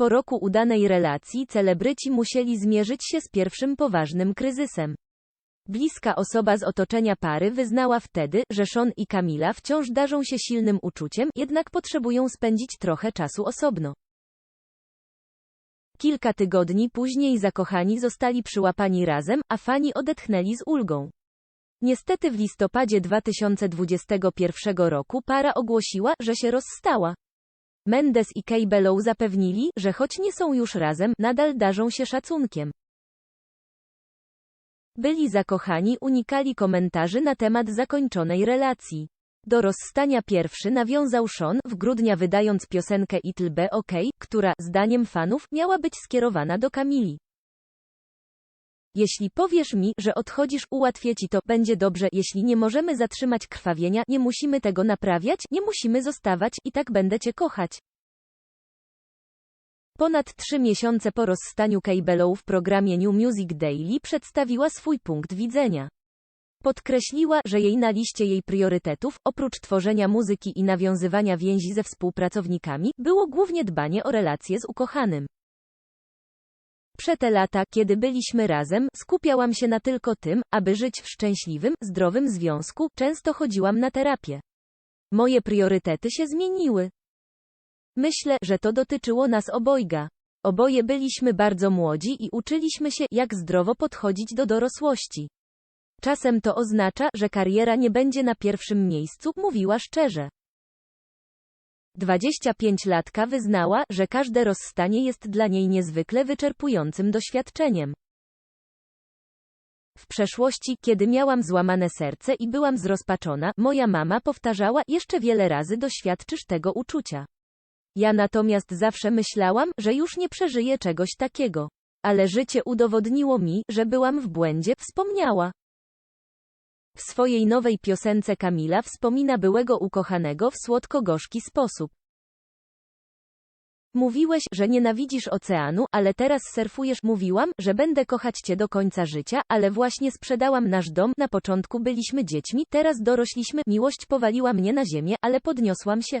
Po roku udanej relacji celebryci musieli zmierzyć się z pierwszym poważnym kryzysem. Bliska osoba z otoczenia pary wyznała wtedy, że Sean i Camila wciąż darzą się silnym uczuciem, jednak potrzebują spędzić trochę czasu osobno. Kilka tygodni później zakochani zostali przyłapani razem, a fani odetchnęli z ulgą. Niestety w listopadzie 2021 roku para ogłosiła, że się rozstała. Mendes i Kay Bellow zapewnili, że choć nie są już razem, nadal darzą się szacunkiem. Byli zakochani unikali komentarzy na temat zakończonej relacji. Do rozstania pierwszy nawiązał Sean, w grudnia wydając piosenkę It'll Be OK, która, zdaniem fanów, miała być skierowana do Kamili. Jeśli powiesz mi, że odchodzisz, ułatwię ci to, będzie dobrze, jeśli nie możemy zatrzymać krwawienia, nie musimy tego naprawiać, nie musimy zostawać, i tak będę cię kochać. Ponad trzy miesiące po rozstaniu Kay Bellow w programie New Music Daily przedstawiła swój punkt widzenia. Podkreśliła, że jej na liście jej priorytetów, oprócz tworzenia muzyki i nawiązywania więzi ze współpracownikami, było głównie dbanie o relacje z ukochanym. Prze te lata, kiedy byliśmy razem, skupiałam się na tylko tym, aby żyć w szczęśliwym, zdrowym związku, często chodziłam na terapię. Moje priorytety się zmieniły. Myślę, że to dotyczyło nas obojga. Oboje byliśmy bardzo młodzi i uczyliśmy się, jak zdrowo podchodzić do dorosłości. Czasem to oznacza, że kariera nie będzie na pierwszym miejscu, mówiła szczerze. 25-latka wyznała, że każde rozstanie jest dla niej niezwykle wyczerpującym doświadczeniem. W przeszłości, kiedy miałam złamane serce i byłam zrozpaczona, moja mama powtarzała, jeszcze wiele razy doświadczysz tego uczucia. Ja natomiast zawsze myślałam, że już nie przeżyję czegoś takiego. Ale życie udowodniło mi, że byłam w błędzie, wspomniała. W swojej nowej piosence Kamila wspomina byłego ukochanego w słodko-gorzki sposób. Mówiłeś, że nienawidzisz oceanu, ale teraz surfujesz. Mówiłam, że będę kochać cię do końca życia, ale właśnie sprzedałam nasz dom. Na początku byliśmy dziećmi, teraz dorośliśmy. Miłość powaliła mnie na ziemię, ale podniosłam się.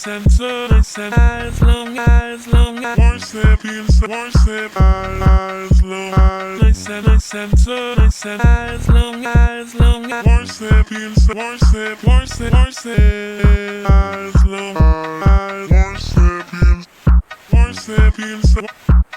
center, as long as long as worship him, worship as long as center, as long as long worship him, worship, worship, worship as long as worship him, worship him.